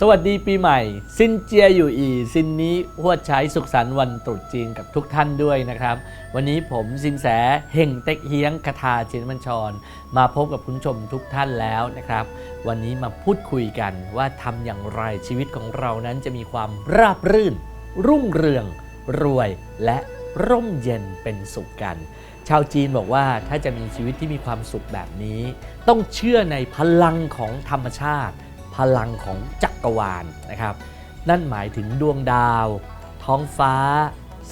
สวัสดีปีใหม่ ซินเจียอยู่อี ซินนี้หัวดใช้สุขสันต์วันตรุษจีนกับทุกท่านด้วยนะครับ วันนี้ผมสินแสเฮงเต็กเฮียงคาถาจินบัญชร มาพบกับคุณผู้ชมทุกท่านแล้วนะครับ วันนี้มาพูดคุยกันว่าทำอย่างไรชีวิตของเรานั้นจะมีความราบรื่น รุ่งเรือง รวยและร่มเย็นเป็นสุขกัน ชาวจีนบอกว่าถ้าจะมีชีวิตที่มีความสุขแบบนี้ ต้องเชื่อในพลังของธรรมชาติ พลังของจักรวาลนะครับ นั่นหมายถึงดวงดาว ท้องฟ้า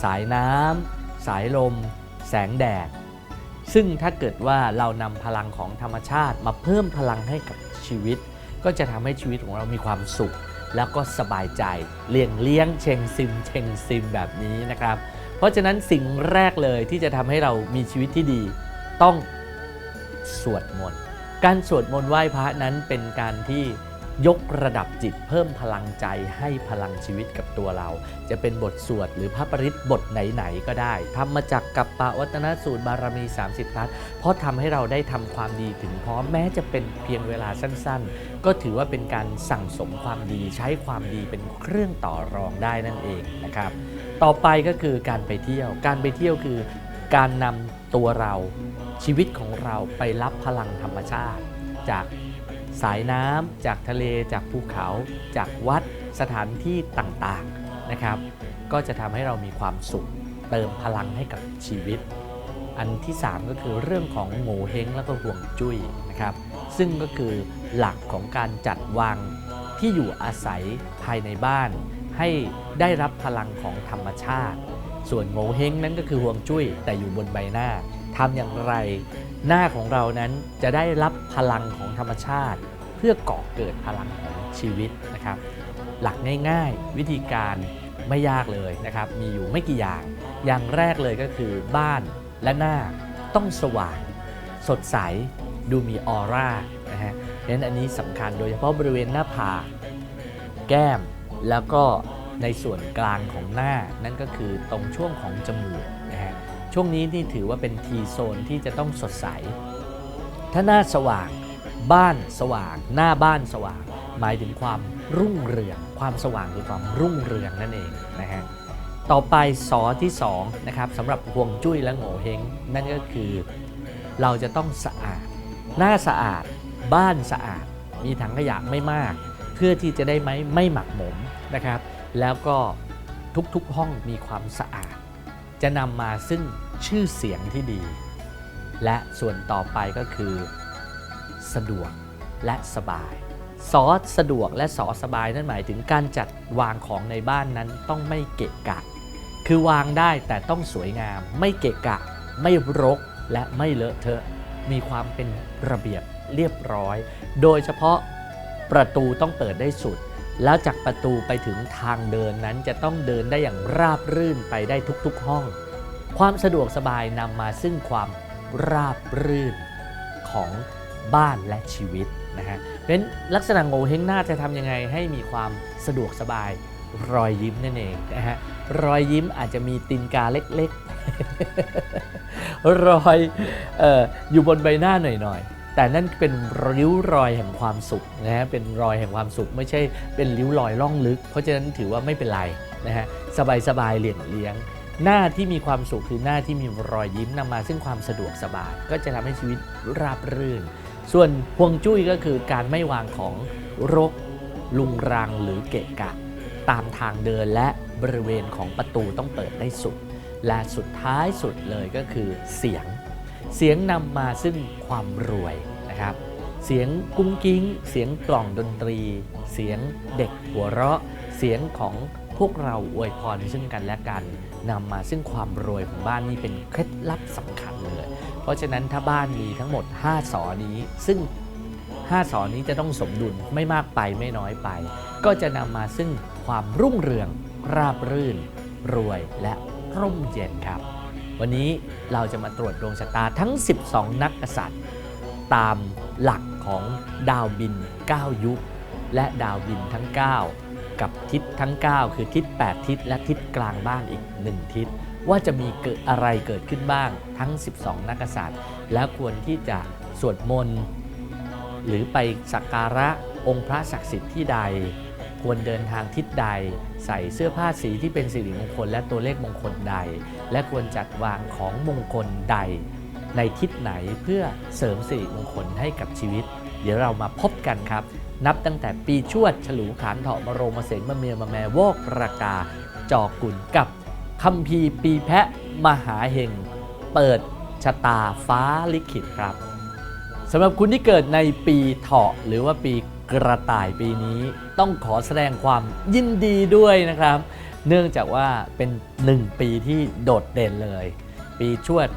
สายน้ำสายลม แสงแดด ซึ่งถ้าเกิดว่าเรานำพลังของธรรมชาติมาเพิ่มพลังให้กับชีวิต ก็จะทำให้ชีวิตของเรามีความสุข แล้วก็สบายใจเลี่ยงเลี้ยงเชงซิมเชงซิมแบบนี้นะครับ เพราะฉะนั้นสิ่งแรกเลยที่จะทำให้เรามีชีวิตที่ดี ต้องสวดมนต์การสวดมนต์ไหว้พระนั้นเป็นการที่ ยกระดับจิตเพิ่มพลังใจให้พลังชีวิตกับตัวเรา จะเป็นบทสวดหรือพระปริตบทไหนๆก็ได้ทำมาจากกัปปะวัตนสูตรบารมี 30พลัสเพราะทำให้เราได้ทำความดีถึงพร้อมแม้จะเป็นเพียงเวลาสั้นๆ ก็ถือว่าเป็นการสั่งสมความดีใช้ความดีเป็นเครื่องต่อรองได้นั่นเองนะครับ ต่อไปก็คือการไปเที่ยว การไปเที่ยวคือ การนำตัวเราชีวิตของเราไปรับพลังธรรมชาติจาก สายน้ำจากทะเลจากภูเขา จากวัดสถานที่ต่างๆนะครับ ก็จะทำให้เรามีความสุข เติมพลังให้กับชีวิต อันที่ 3 ก็คือเรื่องของโงเฮงแล้วก็ห่วงจุ้ยนะครับ ซึ่งก็คือหลักของการจัดวางที่อยู่อาศัยภายในบ้าน ให้ได้รับพลังของธรรมชาติ ส่วนโงเฮงนั้นก็คือห่วงจุ้ยแต่อยู่บนใบหน้าทำอย่างไรหน้าของเรานั้นจะได้รับพลังของธรรมชาติ เพื่อก่อเกิดพลังของชีวิตนะครับ หลักง่ายๆ วิธีการไม่ยากเลยนะครับ มีอยู่ไม่กี่อย่าง อย่างแรกเลยก็คือบ้านและหน้าต้องสว่าง สดใส ดูมีออร่านะฮะเนั้นอันนี้สำคัญโดยเฉพาะบริเวณหน้าผากแก้มแล้วก็ในส่วนกลางของหน้านั่นก็คือตรงช่วงของจมูก ช่วงนี้นี่ถือว่าเป็นทีโซนที่จะต้องสดใส ถ้าหน้าสว่างบ้านสว่าง หน้าบ้านสว่าง หมายถึงความรุ่งเรือง ความสว่างคือความรุ่งเรืองนั่นเองนะฮะต่อไปสอที่2นะครับสำหรับห่วงจุ้ยและโง่เฮงนั่นก็คือเราจะต้องสะอาด หน้าสะอาด บ้านสะอาด มีถังขยะไม่มาก เพื่อที่จะได้ไม่ไม่หมักหมมนะครับ แล้วก็ทุกๆห้องมีความสะอาด จะนำมาซึ่ง ชื่อเสียงที่ดี และส่วนต่อไปก็คือ สะดวกและสบายซอสสะดวกและสอสบายนั่นหมายถึงการจัดวางของในบ้านนั้นต้องไม่เกะกะ คือวางได้แต่ต้องสวยงาม ไม่เกะกะ ไม่รกและไม่เลอะเทอะ มีความเป็นระเบียบเรียบร้อย โดยเฉพาะประตูต้องเปิดได้สุด แล้วจากประตูไปถึงทางเดินนั้นจะต้องเดินได้อย่างราบรื่นไปได้ทุกๆห้อง ความสะดวกสบายนำมาซึ่งความราบรื่นของบ้านและชีวิตนะฮะเพราะฉะนั้นลักษณะโงเฮงหน้าจะทำยังไงให้มีความสะดวกสบายรอยยิ้มนั่นเองนะฮะรอยยิ้มอาจจะมีตีนกาเล็กๆ รอยอออยู่บนใบหน้าหน่อยๆ แต่นั่นเป็นริ้วรอยแห่งความสุขนะฮะเป็นรอยแห่งความสุขไม่ใช่เป็นริ้วรอยล่องลึก เพราะฉะนั้นถือว่าไม่เป็นไรนะฮะสบายๆเลี่ยงเลี้ยง หน้าที่มีความสุขคือหน้าที่มีรอยยิ้มนำมาซึ่งความสะดวกสบาย ก็จะทำให้ชีวิตราบรื่น ส่วนพวงจุ้ยก็คือการไม่วางของรกลุงรังหรือเกะกะ ตามทางเดินและบริเวณของประตูต้องเปิดได้สุด และสุดท้ายสุดเลยก็คือเสียง เสียงนำมาซึ่งความรวยนะครับ เสียงกุ้งกิ้ง เสียงกล่องดนตรี เสียงเด็กหัวเราะ เสียงของพวกเราอวยพรซึ่งกันและกัน นำมาซึ่งความรวยของบ้านนี่เป็นเคล็ดลับสำคัญเลย เพราะฉะนั้นถ้าบ้านมีทั้งหมด 5 สอนี้ซึ่ง 5 สอนี้จะต้องสมดุลไม่มากไปไม่น้อยไป ก็จะนำมาซึ่งความรุ่งเรือง ราบรื่น รวยและร่มเย็นครับ วันนี้เราจะมาตรวจดวงชะตาทั้ง 12 นักกษัตริย์ ตามหลักของดาวบิน 9 ยุค และดาวบินทั้ง 9 กับทิศทั้ง 9 คือทิศ 8 ทิศ และทิศกลางบ้านอีก 1 ทิศ ว่าจะมีเกิดอะไรเกิดขึ้นบ้างทั้ง 12 นักษัตริย์ และควรที่จะสวดมนต์หรือไปสักการะองค์พระศักดิ์สิทธิ์ที่ใด ควรเดินทางทิศใด ใส่เสื้อผ้าสีที่เป็นสิริมงคล และตัวเลขมงคลใด และควรจัดวางของมงคลใด ในทิศไหนเพื่อเสริมสิริมงคลให้กับชีวิต เดี๋ยวเรามาพบกันครับ นับตั้งแต่ปีชวดฉลูขานเถาะมโรมเสงมะเมียมะแมวอกประกา จอกุลกับคัมภีร์ปีแพะมหาเฮงเปิดชะตาฟ้าลิขิตครับสำหรับคุณที่เกิดในปีเถาะหรือว่าปีกระต่ายปีนี้ ต้องขอแสดงความยินดีด้วยนะครับ เนื่องจากว่าเป็นหนึ่งปีที่โดดเด่นเลย ปีชวด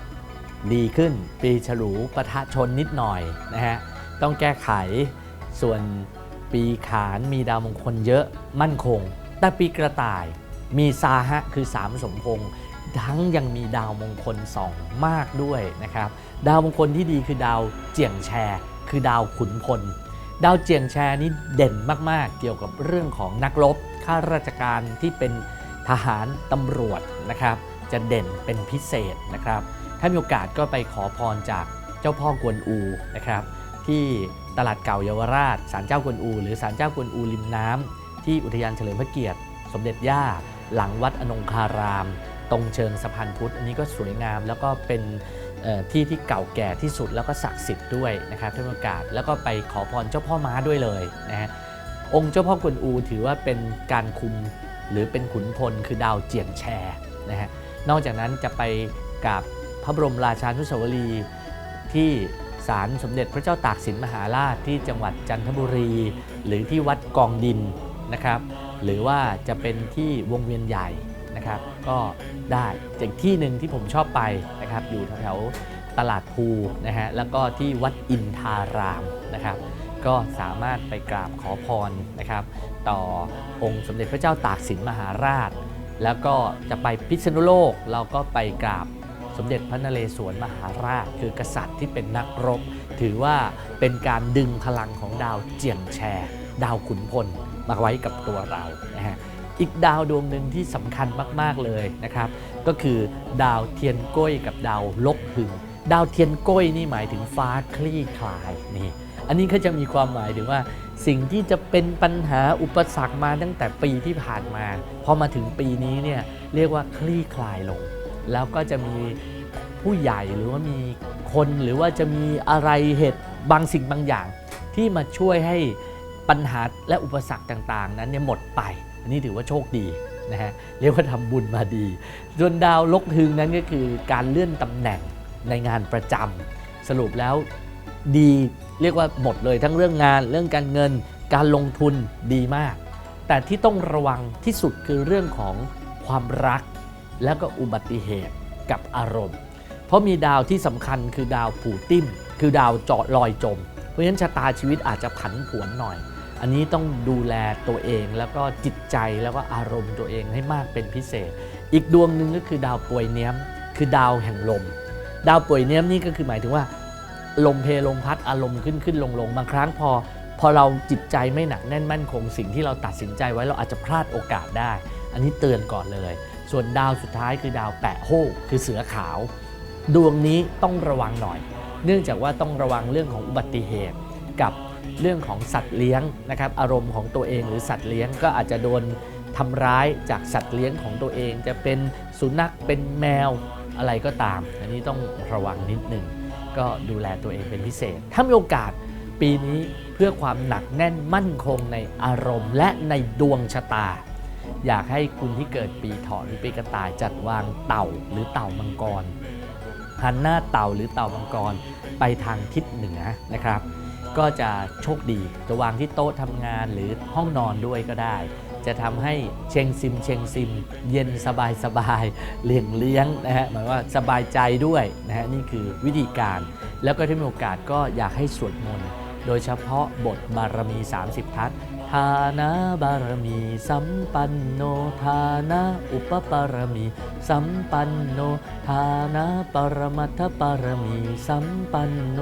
ดีขึ้น ปีฉลูประทะชนนิดหน่อยนะฮะต้องแก้ไข ส่วนปีขานมีดาวมงคลเยอะมั่นคง แต่ปีกระต่ายมีซาฮะคือสามสมพงษ์ทั้งยังมีดาวมงคลสองมากด้วยนะครับ ดาวมงคลที่ดีคือดาวเจียงแชคือดาวขุนพล ดาวเจียงแชนี่เด่นมากๆ เกี่ยวกับเรื่องของนักรบข้าราชการที่เป็นทหารตำรวจนะครับ จะเด่นเป็นพิเศษนะครับ ถ้ามีโอกาสก็ไปขอพรจากเจ้าพ่อกวนอูนะครับ ที่ ตลาดเก่าเยาวราชศาลเจ้ากวนอู หรือศาลเจ้ากวนอูริมน้ำที่อุทยานเฉลิมพระเกียรติ สมเด็จย่า หลังวัดอนงคาราม ตรงเชิงสะพานพุทธ อันนี้ก็สวยงามแล้วก็เป็นที่ที่เก่าแก่ที่สุดแล้วก็ศักดิ์สิทธิ์ด้วยนะครับถ้ามีโอกาสแล้วก็ไปขอพรเจ้าพ่อม้าด้วยเลยนะฮะองค์เจ้าพ่อกวนอูถือว่าเป็นการคุมหรือเป็นขุนพลคือดาวเจียงแชนะฮะนอกจากนั้นจะไปกับพระบรมราชานุสาวรีย์ที่ ศาลสมเด็จพระเจ้าตากสินมหาราชที่จังหวัดจันทบุรี หรือที่วัดกองดินนะครับหรือว่าจะเป็นที่วงเวียนใหญ่นะครับก็ได้จากที่หนึ่งที่ผมชอบไปนะครับอยู่แถวๆตลาดภูนะฮะแล้วก็ที่วัดอินทารามนะครับก็สามารถไปกราบขอพรนะครับต่อองค์สมเด็จพระเจ้าตากสินมหาราช แล้วก็จะไปพิษณุโลกเราก็ไปกราบ สมเด็จพระนเรศวรมหาราช คือกษัตริย์ที่เป็นนักรบ ถือว่าเป็นการดึงพลังของดาวเจียงแชดาวขุนพลมาไว้กับตัวเรานะฮะอีกดาวดวงหนึ่งที่สำคัญมาก ๆ เลยนะครับ ก็คือดาวเทียนก้ยกับดาวลกหึง ดาวเทียนก้ยนี่หมายถึงฟ้าคลี่คลายนี่อันนี้ก็จะมีความหมายถึงว่าสิ่งที่จะเป็นปัญหาอุปสรรคมาตั้งแต่ปีที่ผ่านมาพอมาถึงปีนี้เนี่ยเรียกว่าคลี่คลายลง แล้วก็จะมีผู้ใหญ่หรือว่ามีคนหรือว่าจะมีอะไรเหตุบางสิ่งบางอย่าง ที่มาช่วยให้ปัญหาและอุปสรรคต่าง ๆ นั้นเนี่ยหมดไป อันนี้ถือว่าโชคดีนะฮะเรียกว่าทำบุญมาดีส่วนดาวลกทึงนั้นก็คือการเลื่อนตำแหน่งในงานประจำสรุปแล้วดีเรียกว่าหมดเลยทั้งเรื่องงานเรื่องการเงินการลงทุนดีมาก แต่ที่ต้องระวังที่สุดคือเรื่องของความรัก แล้วก็อุบัติเหตุกับอารมณ์ เพราะมีดาวที่สำคัญคือดาวผูติ้ม คือดาวเจาะลอยจม เพราะฉะนั้นชะตาชีวิตอาจจะผันผวนหน่อย อันนี้ต้องดูแลตัวเองแล้วก็จิตใจแล้วก็อารมณ์ตัวเองให้มากเป็นพิเศษ อีกดวงหนึ่งก็คือดาวป่วยเนี้ยม คือดาวแห่งลม ดาวป่วยเนี้ยมนี่ก็คือหมายถึงว่า ลมเพลมพัดอารมณ์ขึ้นขึ้นลงลงบางครั้งพอพอเราจิตใจไม่หนักแน่นมั่นคงสิ่งที่เราตัดสินใจไว้เราอาจจะพลาดโอกาสได้ อันนี้เตือนก่อนเลย ส่วนดาวสุดท้ายคือดาวแปะโฮกคือเสือขาว ดวงนี้ต้องระวังหน่อย เนื่องจากว่าต้องระวังเรื่องของอุบัติเหตุกับเรื่องของสัตว์เลี้ยงนะครับอารมณ์ของตัวเองหรือสัตว์เลี้ยงก็อาจจะโดนทำร้ายจากสัตว์เลี้ยงของตัวเอง จะเป็นสุนัขเป็นแมวอะไรก็ตาม อันนี้ต้องระวังนิดหนึ่งก็ดูแลตัวเองเป็นพิเศษ ถ้ามีโอกาสปีนี้เพื่อความหนักแน่นมั่นคงในอารมณ์และในดวงชะตา อยากให้คุณที่เกิดปีเถาะหรือปีกระต่ายจัดวางเต่าหรือเต่ามังกรหันหน้าเต่าหรือเต่ามังกรไปทางทิศเหนือนะครับ ก็จะโชคดีจะวางที่โต๊ะทำงานหรือห้องนอนด้วยก็ได้ จะทำให้เชงซิมเชงซิม เย็นสบายสบายเลี้ยงเลี้ยงนะฮะหมายว่าสบายใจด้วยนะฮะนี่คือวิธีการ แล้วก็ถ้ามีโอกาสก็อยากให้สวดมนต์โดยเฉพาะบทบารมี 30 ทัศน์ ทานะบารมีสัมปันโนทานะอุปปารมี สัมปันโนทานะปรมัตถปารมี สัมปันโน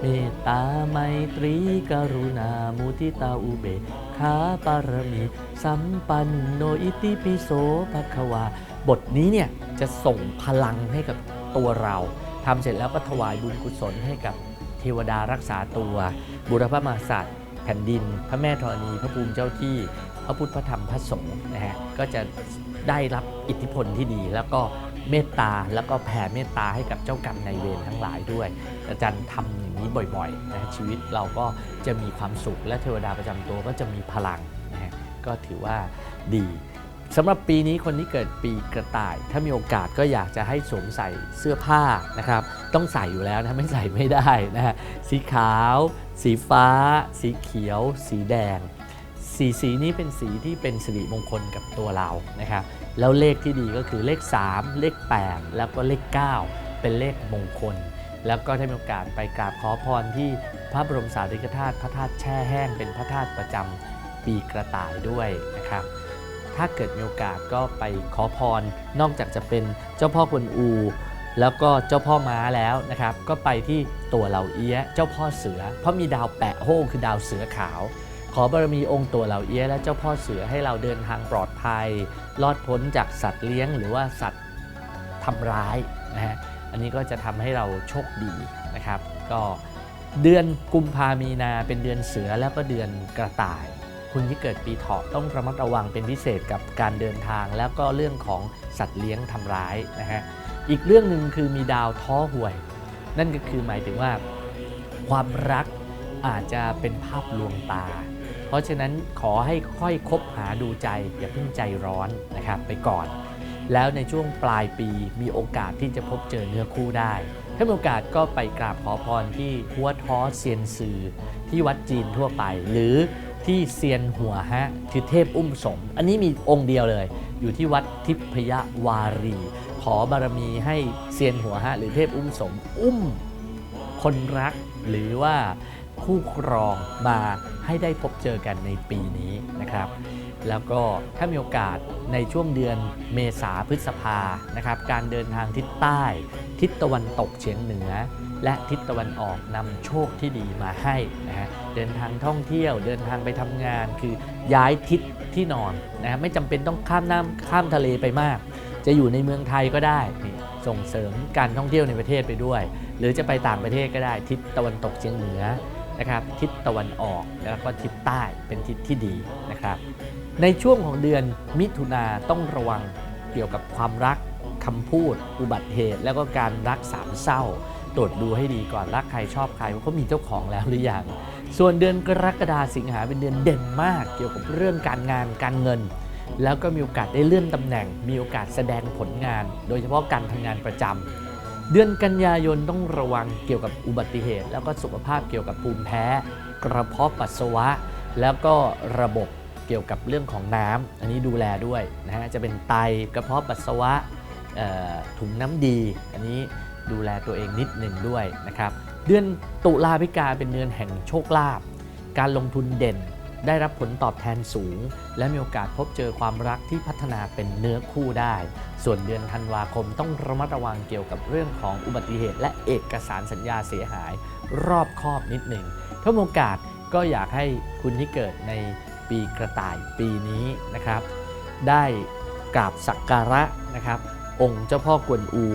เมตตาไมตรีกรุณามุทิตาอุเบกขาปารมี สัมปันโนอิติปิโสภควา บทนี้เนี่ยจะส่งพลังให้กับตัวเราทำเสร็จแล้วก็ถวายบุญกุศลให้กับเทวดารักษาตัว บุรพมากษัตริย์แผ่นดิน พระแม่ธรณี พระภูมิเจ้าที่ พระพุทธพระธรรมพระสงฆ์นะฮะก็จะได้รับอิทธิพลที่ดี แล้วก็เมตตาแล้วก็แผ่เมตตาให้กับเจ้ากรรมนายเวรทั้งหลายด้วย อาจารย์ทำอย่างนี้บ่อยๆนะฮะชีวิตเราก็จะมีความสุขและเทวดาประจำตัวก็จะมีพลังนะฮะก็ถือว่าดี สำหรับปีนี้คนที่เกิดปีกระต่าย ถ้ามีโอกาสก็อยากจะให้สวมใส่เสื้อผ้านะครับ ต้องใส่อยู่แล้วนะไม่ใส่ไม่ได้นะฮะสีขาว สีฟ้า สีเขียว สีแดง สีสีนี้เป็นสีที่เป็นสิริมงคลกับตัวเรานะครับแล้วเลขที่ดีก็คือเลข 3 เลข 8 แล้วก็เลข 9 เป็นเลขมงคล แล้วก็ถ้ามีโอกาสไปกราบขอพรที่พระบรมสารีริกธาตุพระธาตุแช่แห้งเป็นพระธาตุประจำปีกระต่ายด้วยนะครับ ถ้าเกิดมีโอกาสก็ไปขอพร นอกจากจะเป็นเจ้าพ่อกวนอู แล้วก็เจ้าพ่อม้าแล้วนะครับ ก็ไปที่ตัวเหล่าเอี้ยเจ้าพ่อเสือ เพราะมีดาวแปะโฮคือดาวเสือขาว ขอบารมีองค์ตัวเหล่าเอี้ยและเจ้าพ่อเสือให้เราเดินทางปลอดภัย รอดพ้นจากสัตว์เลี้ยงหรือว่าสัตว์ทำร้ายนะฮะอันนี้ก็จะทำให้เราโชคดีนะครับ ก็เดือนกุมภามีนาเป็นเดือนเสือแล้วก็เดือนกระต่าย คุณที่เกิดปีเถาะต้องระมัดระวังเป็นพิเศษกับการเดินทาง แล้วก็เรื่องของสัตว์เลี้ยงทำร้ายนะฮะอีกเรื่องหนึ่งคือมีดาวท้อห่วย นั่นก็คือหมายถึงว่า ความรักอาจจะเป็นภาพลวงตา เพราะฉะนั้นขอให้ค่อยคบหาดูใจ อย่าเพิ่งใจร้อนนะครับไปก่อน แล้วในช่วงปลายปีมีโอกาสที่จะพบเจอเนื้อคู่ได้ ถ้ามีโอกาสก็ไปกราบขอพรที่หัวท้อเซียนซือที่วัดจีนทั่วไป หรือ ที่เซียนหัวฮะคือเทพอุ้มสม อันนี้มีองค์เดียวเลย อยู่ที่วัดทิพยวารี ขอบารมีให้เซียนหัวฮะหรือเทพอุ้มสม อุ้มคนรักหรือว่าคู่ครองมาให้ได้พบเจอกันในปีนี้นะครับ แล้วก็ถ้ามีโอกาสในช่วงเดือนเมษาพฤษภานะครับ การเดินทางทิศใต้ ทิศตะวันตกเฉียงเหนือ และทิศตะวันออกนำโชคที่ดีมาให้นะฮะเดินทางท่องเที่ยวเดินทางไปทำงาน คือย้ายทิศที่นอนนะฮะไม่จำเป็นต้องข้ามน้ำข้ามทะเลไปมาก จะอยู่ในเมืองไทยก็ได้นี่ส่งเสริมการท่องเที่ยวในประเทศไปด้วย หรือจะไปต่างประเทศก็ได้ ทิศตะวันตกเฉียงเหนือนะครับทิศตะวันออกแล้วก็ทิศใต้เป็นทิศที่ดีนะครับ ในช่วงของเดือนมิถุนาต้องระวังเกี่ยวกับความรักคำพูด อุบัติเหตุ แล้วก็การรักสามเศร้า ตรวจดูให้ดีก่อนรักใครชอบใครว่าเขามีเจ้าของแล้วหรือยังส่วนเดือนกรกฎาสิงหาเป็นเดือนเด่นมาก เกี่ยวกับเรื่องการงานการเงิน แล้วก็มีโอกาสได้เลื่อนตำแหน่ง มีโอกาสแสดงผลงาน โดยเฉพาะการทำงานประจำเดือนกันยายนต้องระวังเกี่ยวกับอุบัติเหตุ แล้วก็สุขภาพเกี่ยวกับภูมิแพ้ กระเพาะปัสสาวะ แล้วก็ระบบเกี่ยวกับเรื่องของน้ำอันนี้ดูแลด้วยนะฮะจะเป็นไตกระเพาะปัสสาวะถุงน้ำดี อันนี้ ดูแลตัวเองนิดหนึ่งด้วยนะครับ เดือนตุลาพิกาเป็นเดือนแห่งโชคลาภการลงทุนเด่น ได้รับผลตอบแทนสูง และมีโอกาสพบเจอความรักที่พัฒนาเป็นเนื้อคู่ได้ ส่วนเดือนธันวาคมต้องระมัดระวังเกี่ยวกับเรื่องของอุบัติเหตุ และเอกสารสัญญาเสียหาย รอบคอบนิดหนึ่งถ้ามีโอกาสก็อยากให้คุณที่เกิดในปีกระต่ายปีนี้นะครับ ได้กราบสักการะนะครับ องค์เจ้าพ่อกวนอู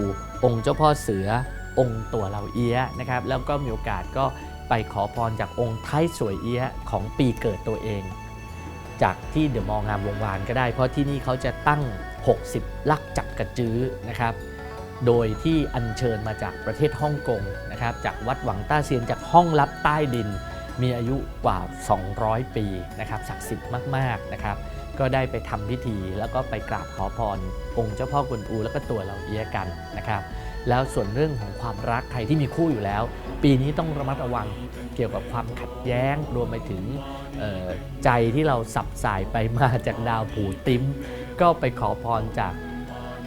องค์เจ้าพ่อเสือองค์ตัวเหล่าเอี้ยะนะครับแล้วก็มีโอกาสก็ไปขอพรจากองค์ไทยสวยเอี้ยะของปีเกิดตัวเอง จากที่เดอะมองงามวงวานก็ได้ เพราะที่นี่เขาจะตั้ง 60 ลักจับกระจื้อนะครับโดยที่อัญเชิญมาจากประเทศฮ่องกงนะครับจากวัดหวังต้าเซียนจากห้องลับใต้ดิน มีอายุกว่า 200 ปีนะครับศักดิ์สิทธิ์มากๆนะครับ ก็ได้ไปทำพิธีแล้วก็ไปกราบขอพรองค์เจ้าพ่อกวนอูแล้วก็ตัวเราเอียกันนะครับ แล้วส่วนเรื่องของความรักใครที่มีคู่อยู่แล้ว ปีนี้ต้องระมัดระวังเกี่ยวกับความขัดแย้งรวมไปถึงใจที่เราสับสายไปมาจากดาวผูติ้มก็ไปขอพรจาก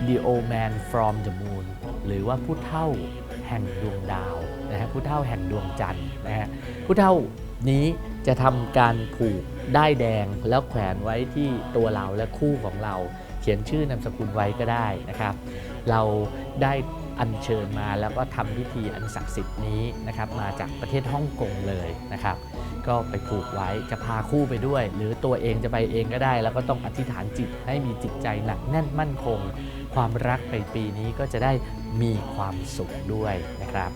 The Old Man from the Moon หรือว่าผู้เฒ่าแห่งดวงดาว นะฮะผู้เฒ่าแห่งดวงจันทร์นะฮะผู้เฒ่านี้จะทำการผูกได้ายแดงแล้วแขวนไว้ที่ตัวเราและคู่ของเรา เขียนชื่อนามสกุลไว้ก็ได้นะครับ เราได้อัญเชิญมาแล้วก็ทำพิธีอันศักดิ์สิทธิ์นี้นะครับมาจากประเทศฮ่องกงเลยนะครับ ก็ไปผูกไว้จะพาคู่ไปด้วย หรือตัวเองจะไปเองก็ได้ แล้วก็ต้องอธิษฐานจิตให้มีจิตใจหนักแน่นมั่นคง ความรักในปีนี้ก็จะได้มีความสุขด้วยนะครับ